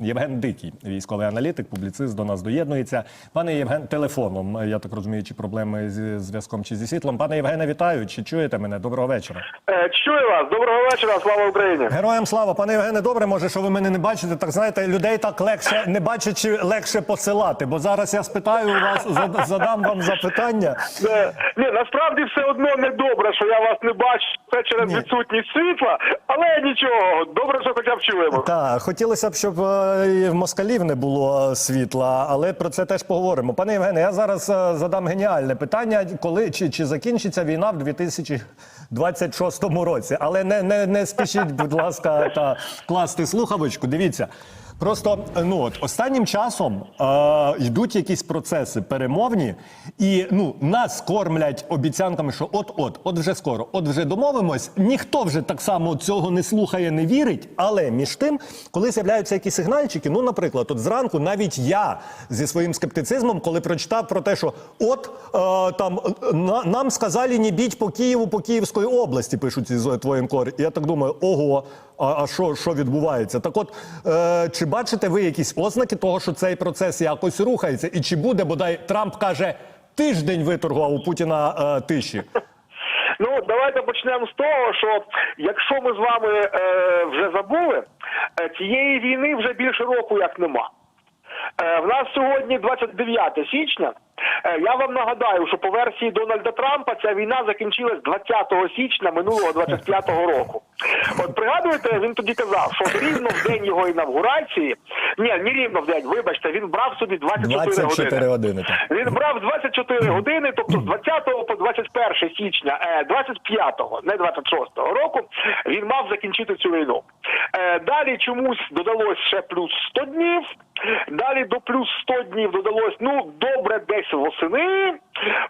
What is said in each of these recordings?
Євген Дикий, військовий аналітик, публіцист до нас доєднується. Пане Євген, телефоном, я так розумію, чи проблеми зі зв'язком чи зі світлом. Пане Євгене, вітаю. Чи чуєте мене? Доброго вечора. Е, Чую вас. Доброго вечора. Слава Україні. Героям слава, пане Євгене, добре, може, що ви мене не бачите. Так знаєте, людей так легше не бачачи, легше посилати. Бо зараз я спитаю у вас, зад- задам вам запитання. Е, Ні, насправді все одно не добре, що я вас не бачу. Це через Ні. відсутність світла, але нічого. Добре, що хоча б чуємо. Так, хотілося б, щоб е, в москалів не було е, світла, але про це теж поговоримо. Пане Євгене, я зараз е, задам геніальне питання, коли чи, чи закінчиться війна в 2026 році. Але не, не, не спішіть, будь ласка, та класти слухавочку. Дивіться. Просто ну от останнім часом е, йдуть якісь процеси перемовні, і ну нас кормлять обіцянками, що от-от, от вже скоро, от вже домовимось. Ніхто вже так само цього не слухає, не вірить. Але між тим, коли з'являються якісь сигнальчики, ну, наприклад, от зранку навіть я зі своїм скептицизмом, коли прочитав про те, що от е, там е, на, нам сказали не біть по Києву, по Київської області, пишуть із твоїм кор. Я так думаю, ого. А, що, що відбувається? Так, от е, чи бачите ви якісь ознаки того, що цей процес якось рухається? І чи буде бодай Трамп каже тиждень виторгував у Путіна е, тиші? Ну, давайте почнемо з того, що якщо ми з вами е, вже забули, е, цієї війни вже більше року як нема. Е, в нас сьогодні 29 січня. Е, Я вам нагадаю, що по версії Дональда Трампа ця війна закінчилась 20 січня минулого 25-го року. От пригадуєте, він тоді казав, що рівно в день його інавгурації, ні, не рівно в день, вибачте, він брав собі 24, 24 години. години. Так. Він брав 24 години, тобто з 20 по 21 січня, е, 25-го, не 26-го року, він мав закінчити цю війну. Е, Далі чомусь додалось ще плюс 100 днів. Далі до плюс 100 днів додалось, ну, добре, десь восени.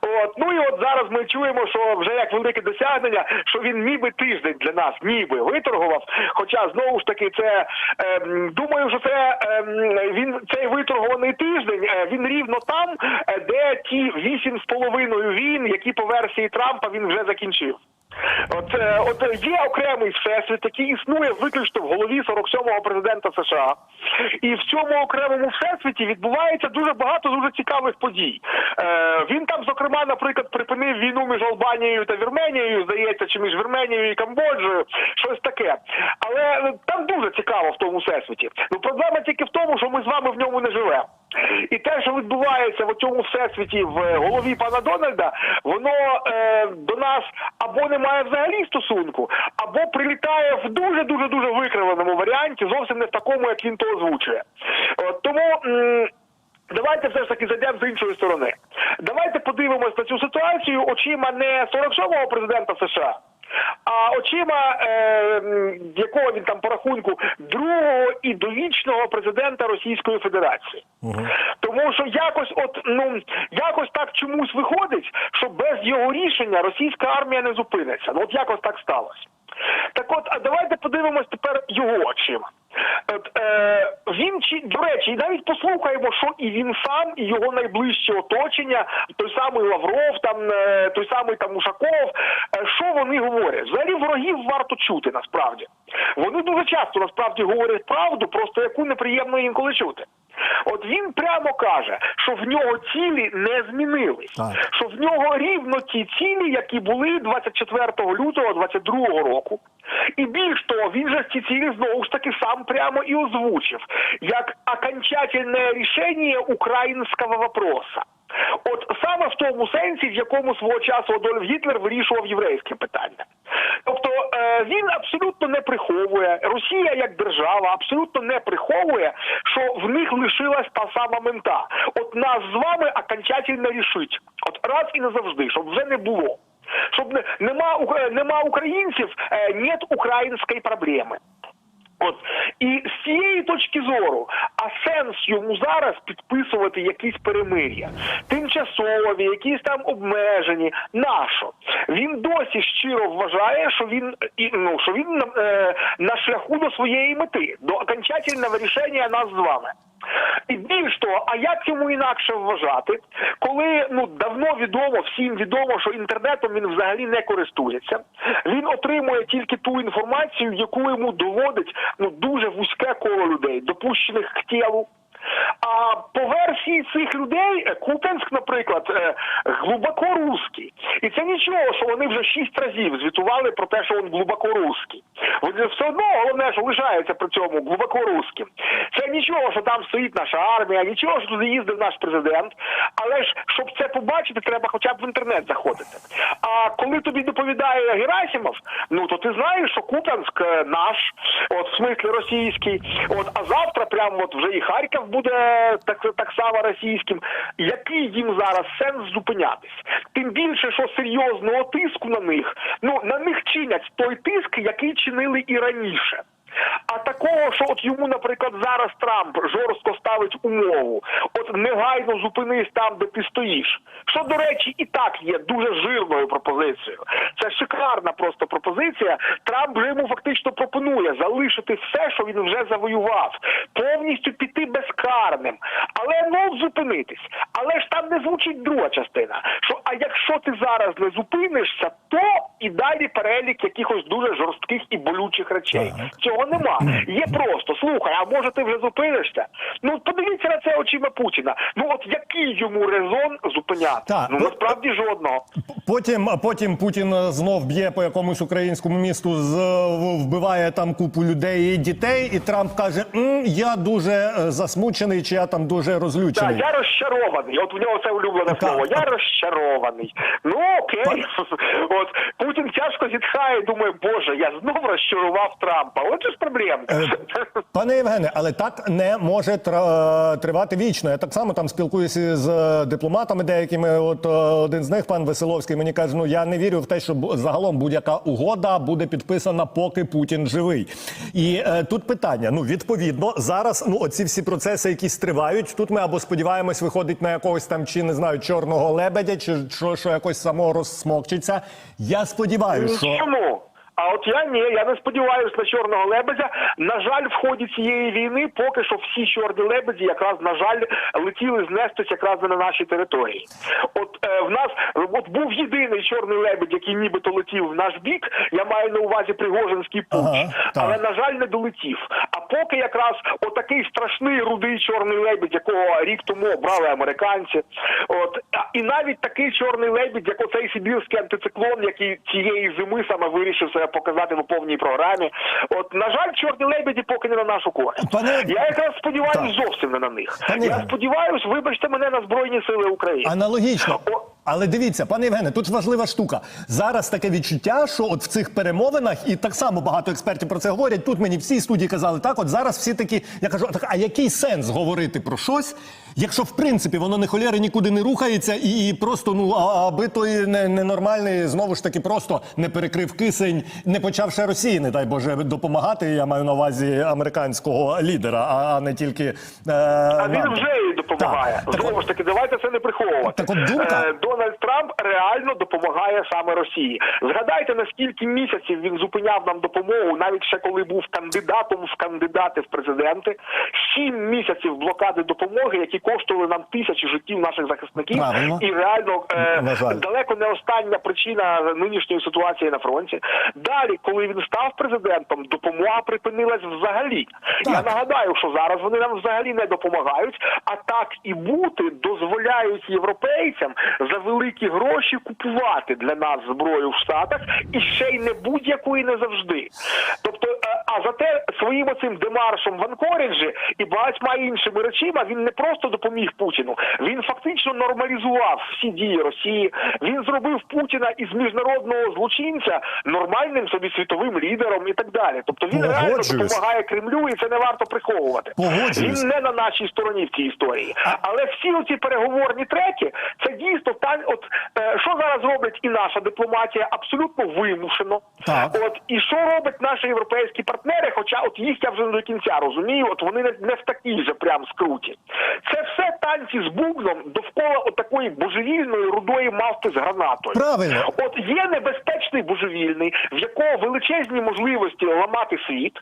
От, ну і от зараз ми чуємо, що вже як велике досягнення, що він ніби тиждень для нас, ніби виторгував. Хоча знову ж таки, це ем, думаю, що це ем, він цей виторгований тиждень. е, він рівно там, е, де ті вісім з половиною війн, які по версії Трампа він вже закінчив. От, е, от є окремий всесвіт, який існує виключно в голові 47-го президента США, і в цьому окремому всесвіті відбувається дуже багато дуже цікавих подій. Е, він там, зокрема, наприклад, припинив війну між Албанією та Вірменією, здається, чи між Вірменією і Камбоджею, щось таке. Але е, там дуже цікаво в тому всесвіті. Ну проблема тільки в тому, що ми з вами в ньому не живемо. І те, що відбувається в цьому всесвіті в е, голові пана Дональда, воно е, до нас або не має взагалі стосунку, або прилітає в дуже дуже дуже викривленому варіанті, зовсім не в такому, як він то озвучує. От, тому. м, Давайте все ж таки зайдемо з іншої сторони. Давайте подивимось на цю ситуацію очима не 47-го президента США, а очима е, якого він там по рахунку другого і довічного президента Російської Федерації. Тому що якось, от ну якось так чомусь виходить, що без його рішення російська армія не зупиниться. Ну от якось так сталося. Так от, а давайте подивимось тепер його очима. От, е, він чи до речі, і навіть послухаємо, що і він сам, і його найближче оточення, той самий Лавров, там е, той самий там Ушаков, е, що вони говорять? Взагалі ворогів варто чути насправді. Вони дуже часто насправді говорять правду, просто яку неприємно інколи чути. От він прямо каже, що в нього цілі не змінились, Так. що в нього рівно ті цілі, які були 24 лютого 22 року. І більш того, він же ці цілі знову ж таки сам прямо і озвучив як окончательне рішення українського вопроса. От саме в тому сенсі, в якому свого часу Адольф Гітлер вирішував єврейське питання. Тобто е, він абсолютно не приховує, Росія як держава абсолютно не приховує, що в них лишилась та сама мента. От нас з вами окончательно рішить. От раз і назавжди, щоб вже не було. Щоб не, нема, нема українців, е, нет української проблеми. От і з цієї точки зору, а сенс йому зараз підписувати якісь перемир'я, тимчасові, якісь там обмежені. Нащо? Він досі щиро вважає, що він і ну що він е, на шляху до своєї мети, до окончательного рішення нас з вами. І більш того, а як йому інакше вважати, коли ну давно відомо, всім відомо, що інтернетом він взагалі не користується. Він отримує тільки ту інформацію, яку йому доводить ну дуже вузьке коло людей, допущених к тілу. А по версії цих людей е, Купенськ, наприклад, е, глибоко русський. І це нічого, що вони вже шість разів звітували про те, що він глибоко русський. Все одно головне, що лишається при цьому глибоко русським. Це нічого, що там стоїть наша армія, нічого, що туди їздив наш президент. Але ж щоб це побачити, треба хоча б в інтернет заходити. А коли тобі доповідає Герасимов, ну то ти знаєш, що Купенськ е, наш, от в смислі російський, от а завтра прямо от вже і Харків буде так, так само російським. Який їм зараз сенс зупинятись? Тим більше, що серйозного тиску на них, ну на них чинять той тиск, який чинили і раніше. А такого, що от йому, наприклад, зараз Трамп жорстко ставить умову, от негайно зупинись там, де ти стоїш. Що, до речі, і так є дуже жирною пропозицією. Це шикарна просто пропозиція. Трамп вже йому фактично пропонує залишити все, що він вже завоював, повністю піти безкарним, але ну зупинитись. Але ж там не звучить друга частина. Що а якщо ти зараз не зупинишся, то і далі перелік якихось дуже жорстких і болючих речей. Цього нема. Є просто слухай, а може ти вже зупинишся? Ну подивіться на це очима Путіна. Ну от який йому резон зупиняти? Так, ну насправді жодного. Потім, потім Путін е, знов б'є по якомусь українському місту, з, вбиває там купу людей і дітей, і Трамп каже: «М, я дуже е, засмучений, чи я там дуже Так, розлючений. я розчарований. От в нього це улюблене Так. слово. Я розчарований. Ну окей. От Путін тяжко зітхає, думає, боже, я знов розчарував Трампа. От ж проблемка. Е, Пане Євгене, але так не може тривати вічно. Я так само там спілкуюся з е, дипломатами деякими. От е, один з них, пан Веселовський, мені каже: ну я не вірю в те, що загалом будь-яка угода буде підписана, поки Путін живий. І е, тут питання: ну відповідно, зараз ну оці всі процеси, якісь тривають. Тут ми або сподіваємось, виходить на якогось там чи не знаю чорного лебедя, чи що, що якось само розсмокчиться. Я сподіваюся, що Чому? А от я ні, я не сподіваюся на чорного лебедя. На жаль, в ході цієї війни поки що всі чорні лебеді, якраз на жаль, летіли знестись якраз на нашій території. От е, в нас от був єдиний чорний лебедь, який нібито летів в наш бік. Я маю на увазі Пригожинський путь, Ага, але на жаль, не долетів. А поки якраз отакий страшний рудий чорний лебідь, якого рік тому обрали американці. От і навіть такий чорний лебідь, як оцей сибірський антициклон, який цієї зими саме вирішив себе показати в повній програмі. От на жаль, чорні лебеді поки не на нашу користь. Пане- Я якраз сподіваюся Так. зовсім не на них. Пане Я сподіваюся, вибачте мене на збройні сили України. Аналогічно. О. Але дивіться, пане Євгене, тут важлива штука. Зараз таке відчуття, що от в цих перемовинах, і так само багато експертів про це говорять. Тут мені всі студії казали, так, от зараз всі такі, я кажу, так, а який сенс говорити про щось, якщо в принципі воно не холєри нікуди не рухається, і, і просто ну а- аби той ненормальний знову ж таки просто не перекрив кисень, не почав ще Росії, не дай Боже, допомагати. Я маю на увазі американського лідера, а, не тільки е, А він нам. вже їй допомагає. Так, так Знову от- ж таки, давайте це не приховувати. Так от думка- Е, Дональд Трамп реально допомагає саме Росії. Згадайте, на скільки місяців він зупиняв нам допомогу, навіть ще коли був кандидатом в кандидати в президенти. Сім місяців блокади допомоги, які коштували нам тисячі життів наших захисників, Правильно. і реально е, далеко не остання причина нинішньої ситуації на фронті. Далі, коли він став президентом, допомога припинилась взагалі. Я нагадаю, що зараз вони нам взагалі не допомагають, а так і бути дозволяють європейцям за великі гроші купувати для нас зброю в Штатах і ще й не будь-яку і не завжди. Тобто, е, а зате своїм оцим демаршем в Анкоріджі і багатьма іншими речима він не просто допоміг Путіну, він фактично нормалізував всі дії Росії. Він зробив Путіна із міжнародного злочинця нормальним собі світовим лідером і так далі. Тобто він реально допомагає Кремлю, і це не варто приховувати. Він не на нашій стороні в цій історії. Але всі оці переговорні треки, це дійсно та от е, що зараз робить і наша дипломатія абсолютно вимушено. Так. От і що робить наші європейські партнери? Хоча от їх я вже не до кінця розумію, от вони не, не в такій же прям скруті. Це все танці з бубном довкола отакої божевільної рудої мавпи з гранатою. Правильно. От є небезпечний божевільний, в якого величезні можливості ламати світ,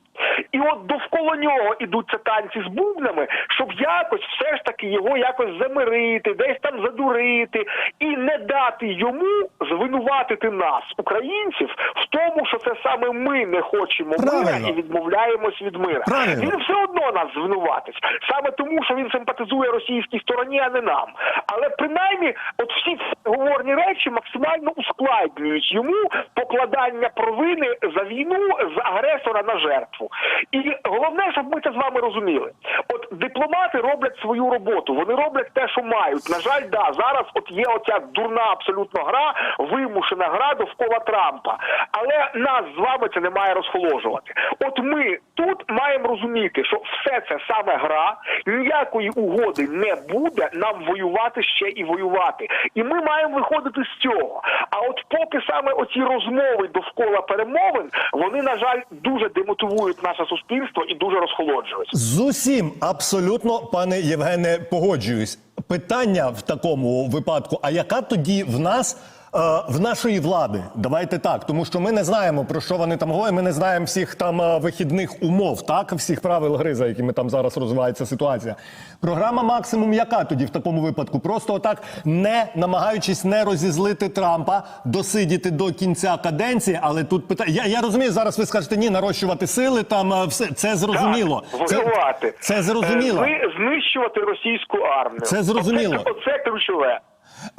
і от довкола нього ідуться танці з бубнами, щоб якось все ж таки його якось замирити, десь там задурити, і не дати йому звинуватити нас, українців, в тому, що це саме ми не хочемо мира і відмовляємось від мира. Правильно. Він все одно нас звинуватить, саме тому, що він симпатизує російській стороні, а не нам. Але принаймні, от всі говорні речі максимально ускладнюють йому покладання провини за війну з агресора на жертву. І головне, щоб ми це з вами розуміли. От дипломати роблять свою роботу, вони роблять те, що мають. На жаль, да, зараз от є оця дурна абсолютно гра, вимушена гра довкола Трампа. Але нас з вами це не має розхоложувати. От ми тут маємо розуміти, що все це саме гра, ніякої угоди не буде нам воювати ще і воювати. І ми маємо виходити з цього. А от поки саме оці розмови довкола перемовин, вони, на жаль, дуже демотивують наше суспільство і дуже розхолоджують. З усім абсолютно, пане Євгене, погоджуюсь. Питання в такому випадку: а яка тоді в нас? Е, В нашої влади, давайте так, тому що ми не знаємо про що вони там говорять. Ми не знаємо всіх там е, вихідних умов, так всіх правил гри, за якими там зараз розвивається ситуація. Програма максимум, яка тоді в такому випадку? Просто отак, не намагаючись не розізлити Трампа, досидіти до кінця каденції. Але тут питання. Я, я розумію, зараз ви скажете ні, нарощувати сили. Там е, все це зрозуміло. Так, Це, це зрозуміло. Зни- знищувати російську армію. Це зрозуміло. Оце, оце ключове.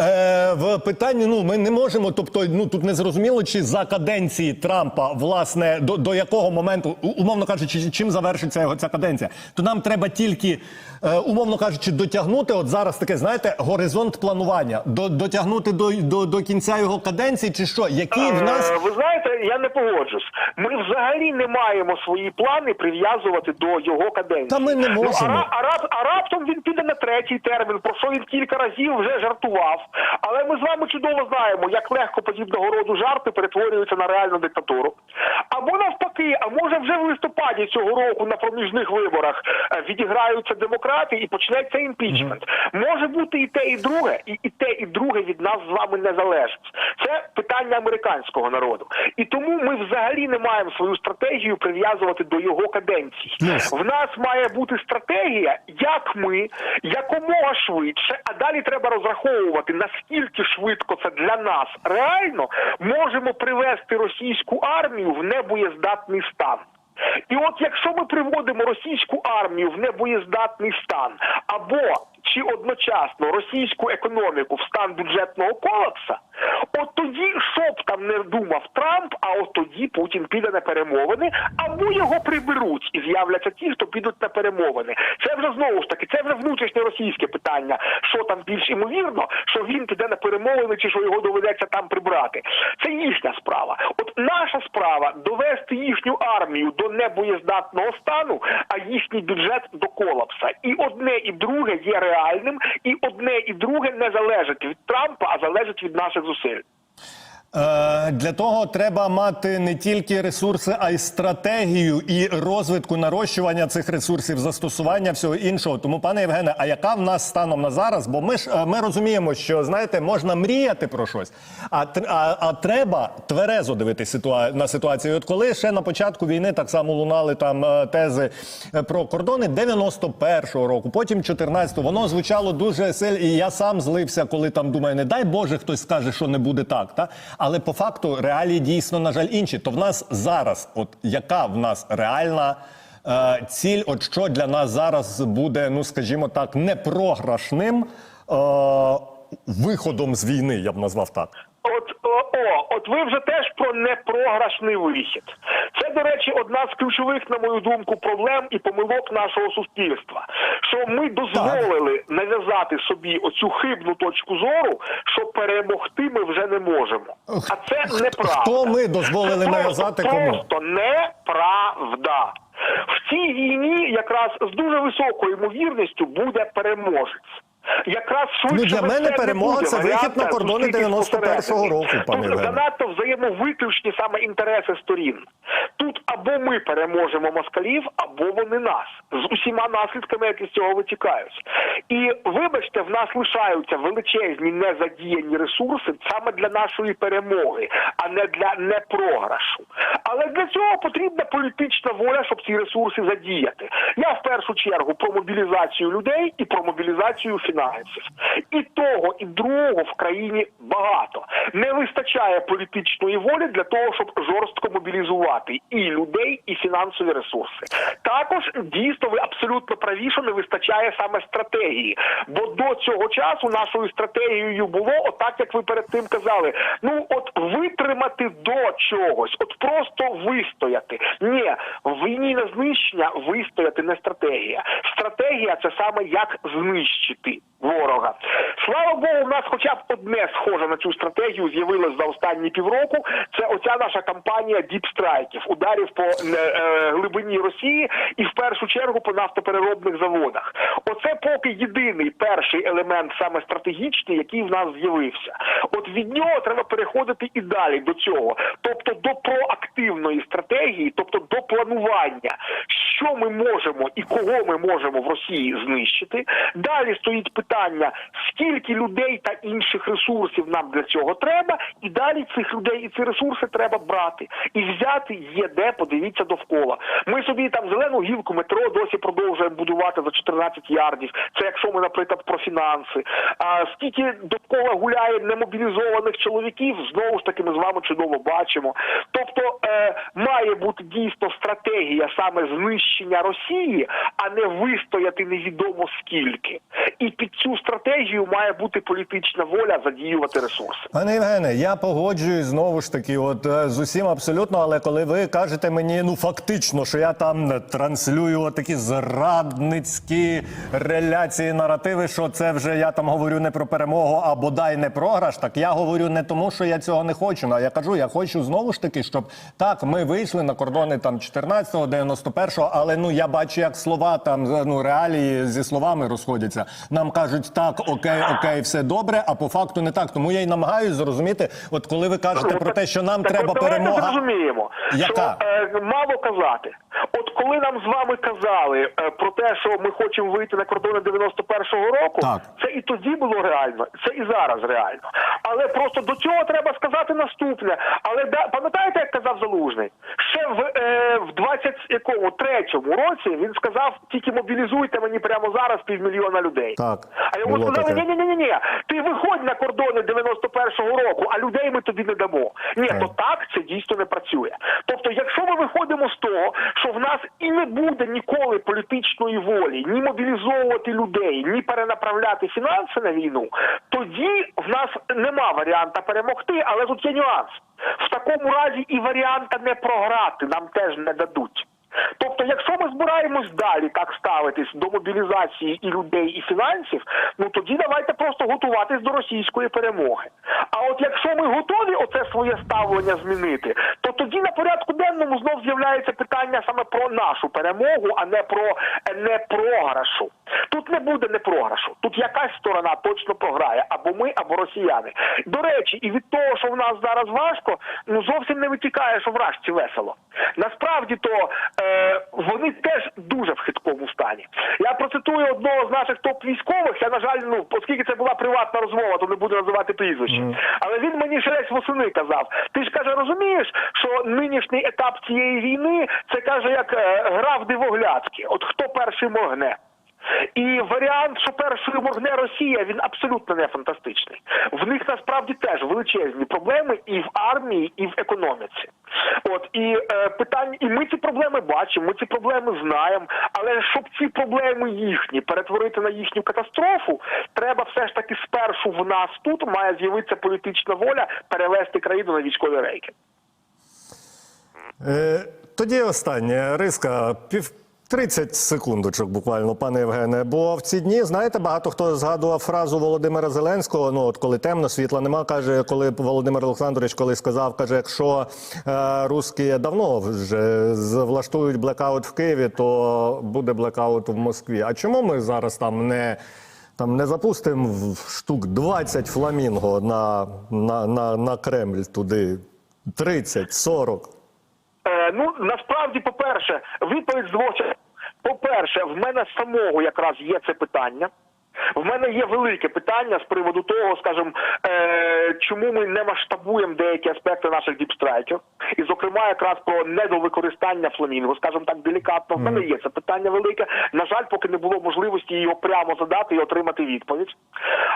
Е, в питанні, ну ми не можемо. Тобто, ну тут не зрозуміло, чи за каденції Трампа, власне, до, до якого моменту, умовно кажучи, чим завершиться його ця каденція, то нам треба тільки, е, умовно кажучи, дотягнути. От зараз таке, знаєте, горизонт планування, до, дотягнути до, до, до кінця його каденції, чи що? Які в нас Е, Ви знаєте, я не погоджусь. Ми взагалі не маємо свої плани прив'язувати до його каденції. Та ми не Ну, а, можемо. ра- а, а раптом він піде на третій термін, про що він кілька разів вже жартував. Але ми з вами чудово знаємо, як легко подібного роду жарти перетворюються на реальну диктатуру. Або навпаки, а може вже в листопаді цього року на проміжних виборах е, відіграються демократи і почнеться імпічмент. Може бути і те, і друге, і, і те, і друге від нас з вами не залежить. Це питання американського народу. І тому ми взагалі не маємо свою стратегію прив'язувати до його каденції. Плюс. В нас має бути стратегія, як ми якомога швидше, а далі треба розраховувати, наскільки швидко це для нас реально можемо привести російську армію в небоєздатний стан. І от якщо ми приводимо російську армію в небоєздатний стан, або чи одночасно російську економіку в стан бюджетного колапса, от тоді, що б там не думав Трамп, а от тоді Путін піде на перемовини, або його приберуть і з'являться ті, хто підуть на перемовини. Це вже знову ж таки, це вже внутрішнє російське питання. Що там більш імовірно, що він піде на перемовини, чи що його доведеться там прибрати. Це їхня справа. От наша справа довести їхню армію до небоєздатного стану, а їхній бюджет до колапса. І одне і друге є реальним, і одне і друге не залежить від Трампа, а залежить від наших зусиль. Е, Для того треба мати не тільки ресурси, а й стратегію і розвитку нарощування цих ресурсів, застосування всього іншого. Тому, пане Євгене, а яка в нас станом на зараз? Бо ми ж е, ми розуміємо, що знаєте, можна мріяти про щось, а а, а треба тверезо дивитися ситуа- на ситуацію. От коли ще на початку війни так само лунали там е, тези про кордони 91-го року, потім 14-го, воно звучало дуже сильно, і я сам злився, коли там думаю, не дай Боже, хтось скаже, що не буде так. Та? Але по факту реалії дійсно, на жаль, інші. То в нас зараз, от яка в нас реальна е, ціль, от що для нас зараз буде, ну скажімо так, непрограшним е, виходом з війни, я б назвав так. От о, о, от ви вже теж про непрограшний вихід. Це, до речі, одна з ключових, на мою думку, проблем і помилок нашого суспільства. Що ми дозволили нав'язати собі оцю хибну точку зору, що перемогти ми вже не можемо. А це неправда. Хто ми дозволили Це нав'язати просто, кому? Просто неправда. В цій війні якраз з дуже високою ймовірністю буде переможець. Якраз швидше Ну, для мене перемога це вихід на кордони зустрітись 91-го року, пане Євгене. занадто взаємовиключні саме інтереси сторін. Тут або ми переможемо москалів, або вони нас з усіма наслідками, які з цього витікають. І вибачте, в нас лишаються величезні незадіяні ресурси саме для нашої перемоги, а не для непрограшу. Але для цього потрібна політична воля, щоб ці ресурси задіяти. Я в першу чергу про мобілізацію людей і про мобілізацію фінансів. І того, і другого в країні багато. Не вистачає політичної волі для того, щоб жорстко мобілізувати і людей, і фінансові ресурси. Також дійсно ви абсолютно праві, що не вистачає саме стратегії. Бо до цього часу нашою стратегією було отак, як ви перед тим казали. Ну от витримати до чогось, от просто вистояти. Ні, в війні на знищення вистояти не стратегія. Стратегія це саме як знищити ворога. Слава Богу, в нас хоча б одне схоже на цю стратегію з'явилось за останні півроку. Це оця наша кампанія діпстрайків, ударів по е, е, глибині Росії і в першу чергу по нафтопереробних заводах. Оце поки єдиний перший елемент саме стратегічний, який в нас з'явився. От від нього треба переходити і далі до цього, тобто до проактивної стратегії, тобто до планування, що ми можемо і кого ми можемо в Росії знищити. Далі стоїть питання, скільки людей та інших ресурсів нам для цього треба, і далі цих людей і ці ресурси треба брати. І взяти є де, подивіться довкола. Ми собі там зелену гілку метро досі продовжуємо будувати за 14 ярдів. Це якщо ми, наприклад, про фінанси. А скільки довкола гуляє немобілізованих чоловіків, знову ж таки, ми з вами чудово бачимо. Тобто е, має бути дійсно стратегія саме знищення Росії, а не вистояти невідомо скільки. І під цю стратегію має бути політична воля задіювати ресурси. Пане Євгене, я погоджуюсь знову ж таки, от е, з усім абсолютно. Але коли ви кажете мені, ну фактично, що я там транслюю такі зрадницькі реляції, наративи, що це вже я там говорю не про перемогу, а бодай не програш. Так я говорю не тому, що я цього не хочу. А я кажу, я хочу знову ж таки, щоб так ми вийшли на кордони там 14-го, 91-го, але ну я бачу, як слова там ну реалії зі словами розходяться. Нам кажуть, так, окей, окей, все добре. А по факту не так. Тому я й намагаюся зрозуміти, от коли ви кажете про те, що нам Так треба от Ми розуміємо, зрозуміємо, Яка? що е, мало казати. Коли нам з вами казали е, про те, що ми хочемо вийти на кордони 91-го року, Так. це і тоді було реально, це і зараз реально. Але просто до цього треба сказати наступне. Але да, пам'ятаєте, як казав Залужний? Ще в, е, в 20 якому третьому році він сказав: тільки мобілізуйте мені прямо зараз півмільйона людей. Так, А йому було сказали, ні, ні, ні, ні, ти виходь на кордони 91-го року, а людей ми тобі не дамо. Ні, Так. то так це дійсно не працює. Тобто, якщо ми виходимо з того, що в нас і не буде ніколи політичної волі, ні мобілізовувати людей, ні перенаправляти фінанси на війну, тоді в нас нема варіанта перемогти, але тут є нюанс. В такому разі і варіанта не програти нам теж не дадуть. Тобто, якщо ми збираємось далі так ставитись до мобілізації і людей, і фінансів, ну тоді давайте просто готуватись до російської перемоги. А от якщо ми готові оце своє ставлення змінити, то тоді на порядку денному знов з'являється питання саме про нашу перемогу, а не про не програшу. Тут не буде не програшу. Тут якась сторона точно програє, або ми, або росіяни. До речі, і від того, що в нас зараз важко, ну зовсім не витікає, що вражці весело. Насправді то вони теж дуже в хиткому стані. Я процитую одного з наших топ-військових. Я на жаль, ну оскільки це була приватна розмова, то не буду називати прізвище. Але він мені ще десь восени казав. Ти ж каже, розумієш, що нинішній етап цієї війни це каже, як е, гра в дивоглядки. От хто перший моргне. І варіант, що першою моргне Росія, він абсолютно не фантастичний. В них насправді теж величезні проблеми і в армії, і в економіці. От і е, питання, і ми ці проблеми бачимо, ми ці проблеми знаємо. Але щоб ці проблеми їхні перетворити на їхню катастрофу, треба все ж таки спершу в нас тут має з'явитися політична воля перевести країну на військові рейки. Е, тоді останнє риска пів. 30 секундочок буквально, пане Євгене. Бо в ці дні, знаєте, багато хто згадував фразу Володимира Зеленського. Ну от коли темно, світла нема, каже, коли Володимир Олександрович коли сказав, каже, якщо е, русські давно вже влаштують блекаут в Києві, то буде блекаут в Москві. А чому ми зараз там не Там не запустимо штук 20 фламінго на, на, на, на Кремль туди. 30, 40. Е, ну насправді, по-перше, відповідь з двох частин. По-перше, в мене самого якраз є це питання. В мене є велике питання з приводу того, скажімо, е, чому ми не масштабуємо деякі аспекти наших діпстрайків, і, зокрема, якраз про недовикористання фламінго, скажімо так, делікатно. В мене є це питання велике. На жаль, поки не було можливості його прямо задати і отримати відповідь.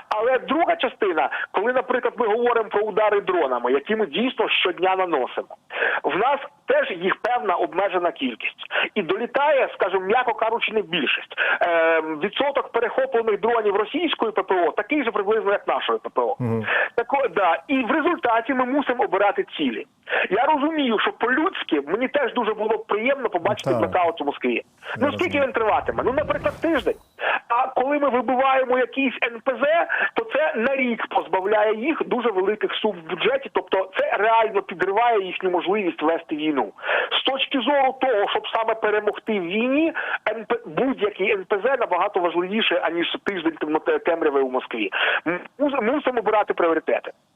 Але друга частина, коли, наприклад, ми говоримо про удари дронами, які ми дійсно щодня наносимо, в нас теж їх певна обмежена кількість, і долітає, скажімо, м'яко кажучи, не більшість. Е, відсоток перехоплених дронів російської ППО такий же приблизно, як нашої ППО. Так, да. І в результаті ми мусимо обирати цілі. Я розумію, що по-людськи мені теж дуже було б приємно побачити Так. блекаут у Москві. Ну скільки він триватиме? Ну, наприклад, тиждень. А коли ми вибиваємо якийсь НПЗ, то це на рік позбавляє їх дуже великих сум в бюджеті. Тобто, це реально підриває їхню можливість вести війну. З точки зору того, щоб саме перемогти в війні, НП будь-який НПЗ набагато важливіше аніж тиждень темряви у Москві. Мусимо обирати пріоритети.